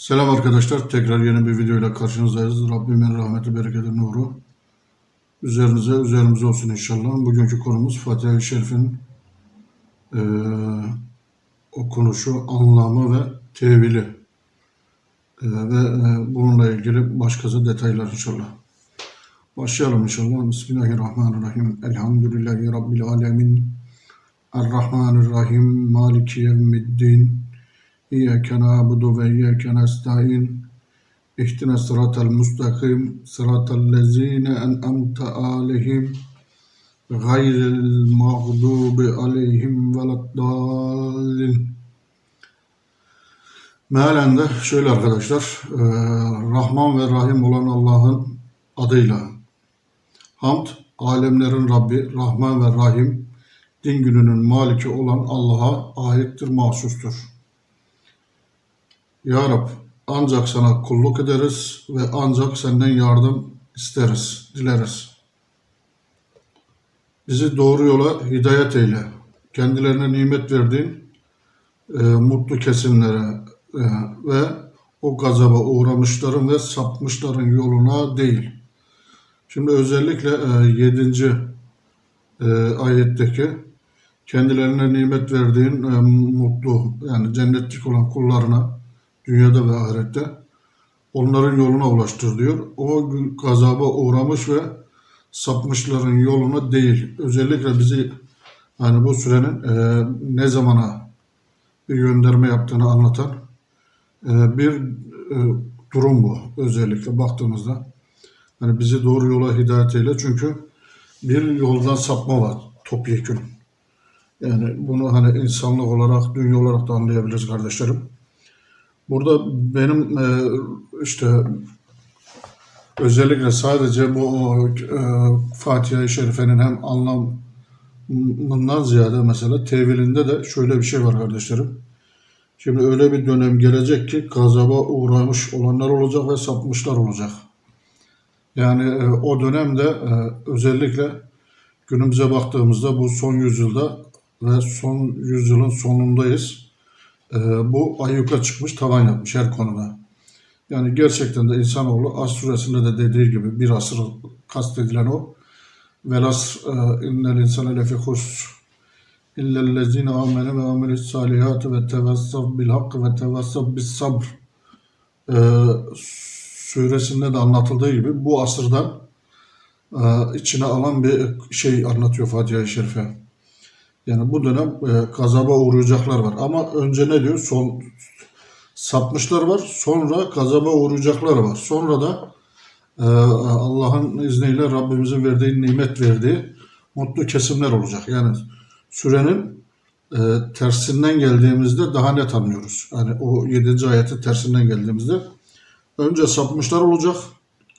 Selam arkadaşlar. Tekrar yeni bir videoyla karşınızdayız. Rabbimin rahmeti, bereketi, nuru üzerinize, üzerimize olsun inşallah. Bugünkü konumuz Fatiha-i Şerif'in eee okunuşu, anlamı ve tevili. Eee, ve eee, bununla ilgili başkası detaylar inşallah. Başlayalım inşallah. Bismillahirrahmanirrahim. Elhamdülillahi Rabbil alemin. Errahmanirrahim. Maliki yevmiddin. İyyâke nâbudu ve iyyâke nestaîn. İhdina sıratal mustakim. Sıratal lezîne en'amte âlihim. Gayril mağdubi aleyhim veleddâllin. Mealen de şöyle arkadaşlar. eee, Rahman ve Rahim olan Allah'ın adıyla. Hamd, alemlerin Rabbi, Rahman ve Rahim, din gününün maliki olan Allah'a aittir, mahsustur. Ya Rab, ancak sana kulluk ederiz ve ancak senden yardım isteriz, dileriz. Bizi doğru yola hidayet eyle. Kendilerine nimet verdiğin e, mutlu kesimlere e, ve o gazaba uğramışların ve sapmışların yoluna değil. Şimdi özellikle e, 7. E, ayetteki kendilerine nimet verdiğin e, mutlu yani cennetlik olan kullarına dünyada ve ahirette onların yoluna ulaştır diyor. O gün gazaba uğramış ve sapmışların yoluna değil. Özellikle bizi hani bu sürenin e, ne zamana bir gönderme yaptığını anlatan e, bir e, durum bu. Özellikle baktığımızda. Hani bizi doğru yola hidayet eyle. Çünkü bir yoldan sapma var topyekun. Yani bunu hani insanlık olarak, dünya olarak da anlayabiliriz kardeşlerim. Burada benim e, işte özellikle sadece bu e, Fatiha-i Şerife'nin hem anlamından ziyade mesela tevilinde de şöyle bir şey var kardeşlerim. Şimdi öyle bir dönem gelecek ki gazaba uğramış olanlar olacak ve sapmışlar olacak. Yani e, o dönemde e, özellikle günümüze baktığımızda bu son yüzyılda ve son yüzyılın sonundayız. E, bu ayyuka çıkmış tavan yapmış her konuda. Yani gerçekten de insanoğlu As suresinde de dediği gibi bir asır kastedilen o. Velas innel insane lefi hus illellezine amene ve amelis salihati ve tevassav bil hakkı ve tevassav bis sabr e, suresinde de anlatıldığı gibi bu asırdan e, içine alan bir şey anlatıyor Fatiha-i Şerife. Yani bu dönem e, gazaba uğrayacaklar var. Ama önce ne diyor? Son sapmışlar var. Sonra gazaba uğrayacaklar var. Sonra da e, Allah'ın izniyle Rabbimizin verdiği nimet verdiği mutlu kesimler olacak. Yani sürenin e, tersinden geldiğimizde daha net anlıyoruz. Yani o 7. ayeti tersinden geldiğimizde önce sapmışlar olacak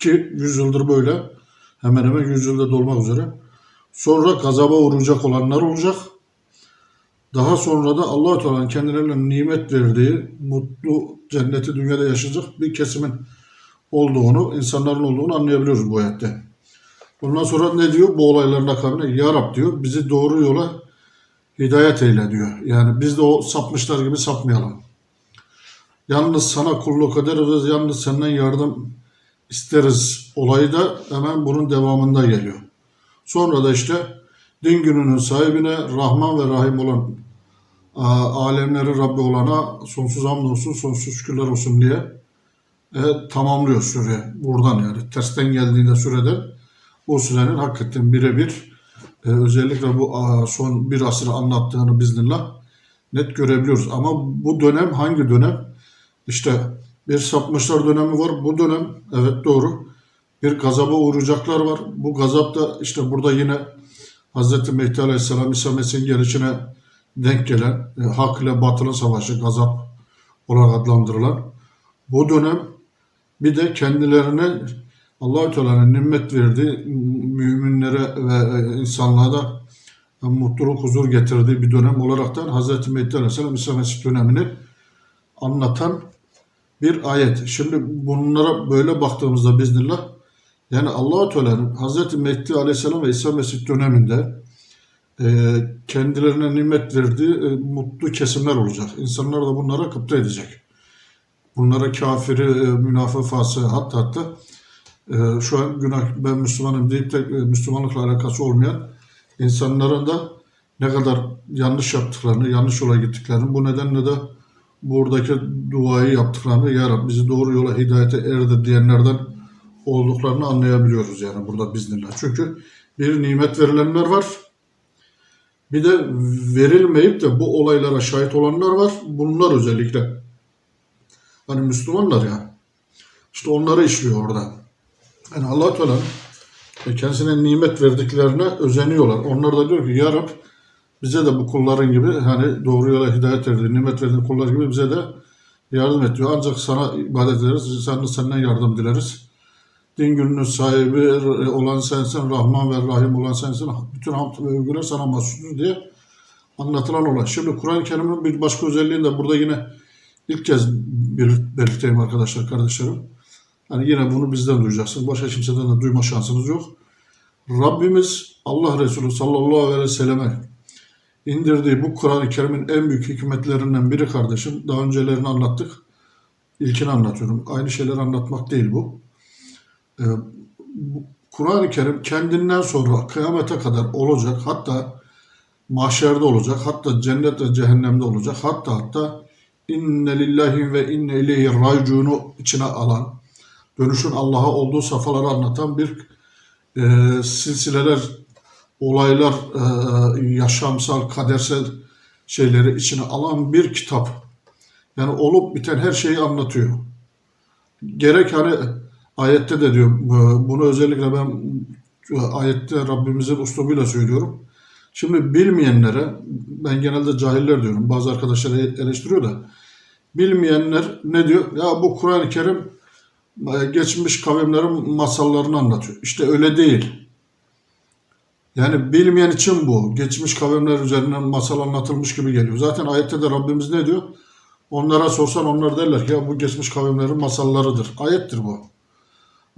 ki 100 yıldır böyle hemen hemen 100 yılda dolmak üzere. Sonra gazaba uğrayacak olanlar olacak. Daha sonra da Allah-u Teala'nın kendilerine nimet verdiği mutlu cenneti dünyada yaşayacak bir kesimin olduğunu, insanların olduğunu anlayabiliyoruz bu ayette. Bundan sonra ne diyor? Bu olayların akabine Ya Rab diyor bizi doğru yola hidayet eyle diyor. Yani biz de o sapmışlar gibi sapmayalım. Yalnız sana kulluk ederiz, yalnız senden yardım isteriz olayı da hemen bunun devamında geliyor. Sonra da işte din gününün sahibine Rahman ve Rahim olan a- alemlerin Rabbi olana sonsuz hamdolsun, sonsuz şükürler olsun diye e, tamamlıyor süre. Buradan yani tersten geldiğinde sürede bu sürenin hakikaten birebir e, özellikle bu a, son bir asırı anlattığını biznillah net görebiliyoruz. Ama bu dönem hangi dönem? İşte bir sapmışlar dönemi var. Bu dönem evet doğru. Bir gazaba uğrayacaklar var. Bu gazap da işte burada yine Hz. Mehdi Aleyhisselam İsa Mesih'in gelişine denk gelen e, hak ile batılın savaşı gazap olarak adlandırılan bu dönem bir de kendilerine allah Teala'nın nimet verdiği müminlere ve e, insanlığa da mutluluk, huzur getirdiği bir dönem olaraktan Hz. Mehdi Aleyhisselam İsa Mesih dönemini anlatan bir ayet. Şimdi bunlara böyle baktığımızda biznillah yani Allah-u Teala'nın Hz. Mehdi Aleyhisselam ve İsa Mesih döneminde e, kendilerine nimet verdiği e, mutlu kesimler olacak. İnsanlar da bunlara kıpta edecek. bunlara kafiri, e, münafığı, fasığı hatta hatta e, şu an günah ben Müslümanım deyip de e, Müslümanlıkla alakası olmayan insanların da ne kadar yanlış yaptıklarını, yanlış yola gittiklerini, bu nedenle de buradaki duayı yaptıklarını, Ya Rabbi bizi doğru yola hidayete erdir diyenlerden olduklarını anlayabiliyoruz yani burada biznillah. Çünkü bir nimet verilenler var, bir de verilmeyip de bu olaylara şahit olanlar var. Bunlar özellikle. Hani Müslümanlar ya. İşte onları işliyor orada. Yani allah Teala e, kendisine nimet verdiklerine özeniyorlar. Onlar da diyor ki Ya Rab bize de bu kulların gibi hani doğru yola hidayet erdi, nimet verdiğin kullar gibi bize de yardım et diyor. Ancak sana ibadet ederiz, sen de senden yardım dileriz. Din gününün sahibi olan sensin, Rahman ve Rahim olan sensin. Bütün hamd ve övgüler sana mahsustur diye anlatılan olay. Şimdi Kur'an-ı Kerim'in bir başka özelliğini de burada yine ilk kez bir belirteyim arkadaşlar, kardeşlerim. Hani yine bunu bizden duyacaksınız. Başka kimseden de duyma şansınız yok. Rabbimiz Allah Resulü sallallahu aleyhi ve selleme indirdiği bu Kur'an-ı Kerim'in en büyük hikmetlerinden biri kardeşim. Daha öncelerini anlattık. İlkini anlatıyorum. Aynı şeyleri anlatmak değil bu. Ee, Kur'an-ı Kerim kendinden sonra kıyamete kadar olacak. Hatta mahşerde olacak. Hatta cennet ve cehennemde olacak. Hatta hatta inne lillahi ve inne ileyhi raciunu içine alan, dönüşün Allah'a olduğu safhaları anlatan bir e, silsileler, olaylar, e, yaşamsal, kadersel şeyleri içine alan bir kitap. Yani olup biten her şeyi anlatıyor. Gerek hani ayette de diyor, e, bunu özellikle ben e, ayette Rabbimizin uslubuyla söylüyorum. Şimdi bilmeyenlere, ben genelde cahiller diyorum, bazı arkadaşlar eleştiriyor da, bilmeyenler ne diyor? Ya bu Kur'an-ı Kerim e, geçmiş kavimlerin masallarını anlatıyor. İşte öyle değil. Yani bilmeyen için bu. Geçmiş kavimler üzerinden masal anlatılmış gibi geliyor. Zaten ayette de Rabbimiz ne diyor? Onlara sorsan onlar derler ki ya bu geçmiş kavimlerin masallarıdır. Ayettir bu.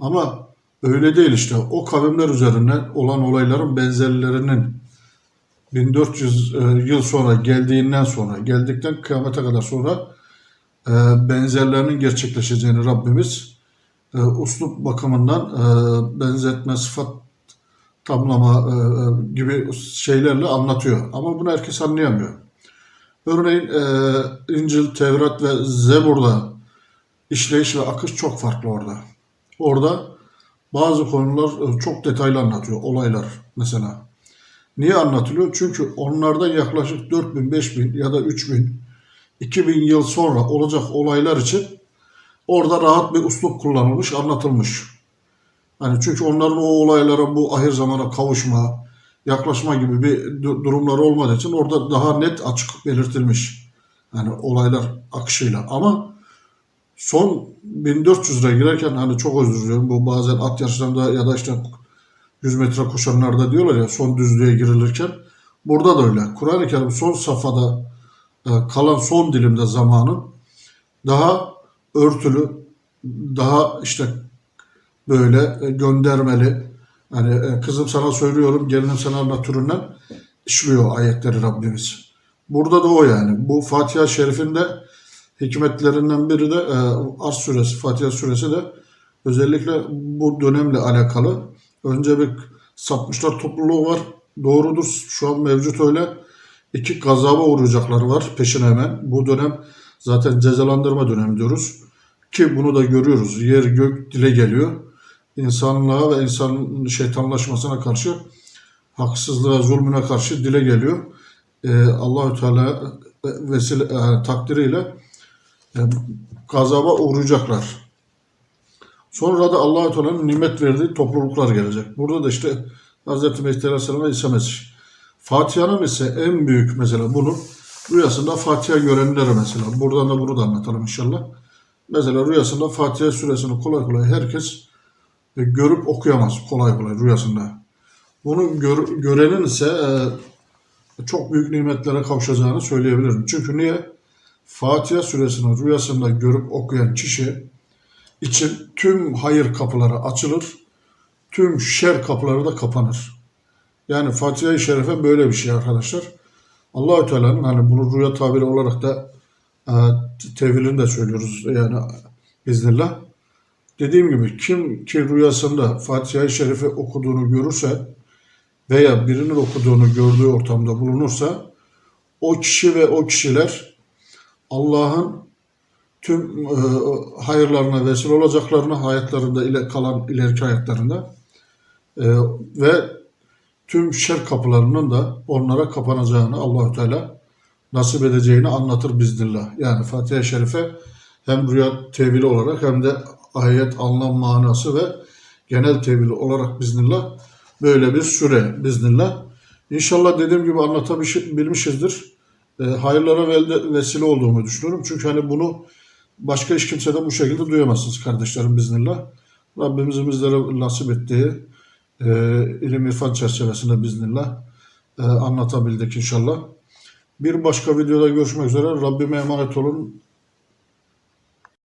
Ama öyle değil işte. O kavimler üzerinden olan olayların benzerlerinin 1400 e, yıl sonra geldiğinden sonra, geldikten kıyamete kadar sonra e, benzerlerinin gerçekleşeceğini Rabbimiz e, uslup bakımından benzetme, sıfat tamlama gibi şeylerle anlatıyor. Ama bunu herkes anlayamıyor. Örneğin İncil, Tevrat ve Zebur'da işleyiş ve akış çok farklı orada. Orada bazı konular e, çok detaylı anlatıyor, olaylar mesela. Niye anlatılıyor? Çünkü onlardan yaklaşık 4000, 5000 ya da 3000, 2000 yıl sonra olacak olaylar için orada rahat bir uslup kullanılmış, anlatılmış. Hani çünkü onların o olaylara bu ahir zamana kavuşma, yaklaşma gibi bir du- durumları olmadığı için orada daha net açık belirtilmiş. Yani olaylar akışıyla. Ama son 1400 lira girerken hani çok özür diliyorum bu bazen at yarışlarında ya da işte 100 metre koşanlarda diyorlar ya son düzlüğe girilirken burada da öyle. Kur'an-ı Kerim son safhada e, kalan son dilimde zamanın daha örtülü, daha işte böyle e, göndermeli. Hani e, kızım sana söylüyorum, gelinim sana anlat türünden işliyor ayetleri Rabbimiz. Burada da o yani. Bu Fatiha Şerif'in de hikmetlerinden biri de e, Arz suresi, Fatiha suresi de özellikle bu dönemle alakalı. Önce bir sapmışlar topluluğu var. Doğrudur. Şu an mevcut öyle. İki gazaba uğrayacaklar var peşine hemen. Bu dönem zaten cezalandırma dönemi diyoruz. Ki bunu da görüyoruz. Yer gök dile geliyor. İnsanlığa ve insan şeytanlaşmasına karşı haksızlığa, zulmüne karşı dile geliyor. Ee, Allahü Teala vesile e, takdiriyle e, gazaba uğrayacaklar. Sonra da Allahü Teala'nın nimet verdiği topluluklar gelecek. Burada da işte Hz. Mehdi Aleyhisselam ve İsa Mesih. Fatiha'nın ise en büyük mesela bunun rüyasında Fatiha görenleri mesela. Buradan da bunu da anlatalım inşallah. Mesela rüyasında Fatiha suresini kolay kolay herkes e, görüp okuyamaz kolay kolay rüyasında. Bunu gör, görenin ise e, çok büyük nimetlere kavuşacağını söyleyebilirim. Çünkü niye? Fatiha suresini rüyasında görüp okuyan kişi için tüm hayır kapıları açılır, tüm şer kapıları da kapanır. Yani Fatiha-i Şerife böyle bir şey arkadaşlar. Allahü Teala'nın hani bunu rüya tabiri olarak da e, tevilini de söylüyoruz yani biznillah. Dediğim gibi kim ki rüyasında Fatiha-i Şerife okuduğunu görürse veya birinin okuduğunu gördüğü ortamda bulunursa o kişi ve o kişiler Allah'ın tüm e, hayırlarına vesile olacaklarını hayatlarında ile kalan ileriki hayatlarında e, ve tüm şer kapılarının da onlara kapanacağını Allahü Teala nasip edeceğini anlatır biznillah. Yani Fatiha-i Şerife hem rüya tevili olarak hem de ayet anlam manası ve genel tevili olarak biznillah böyle bir süre biznillah. İnşallah dediğim gibi anlatabilmişizdir. E, hayırlara ve- vesile olduğumu düşünüyorum. Çünkü hani bunu başka hiç kimseden bu şekilde duyamazsınız kardeşlerim biznillah. Rabbimizin bizlere nasip ettiği e, ilim irfan çerçevesinde biznillah e, anlatabildik inşallah. Bir başka videoda görüşmek üzere. Rabbime emanet olun.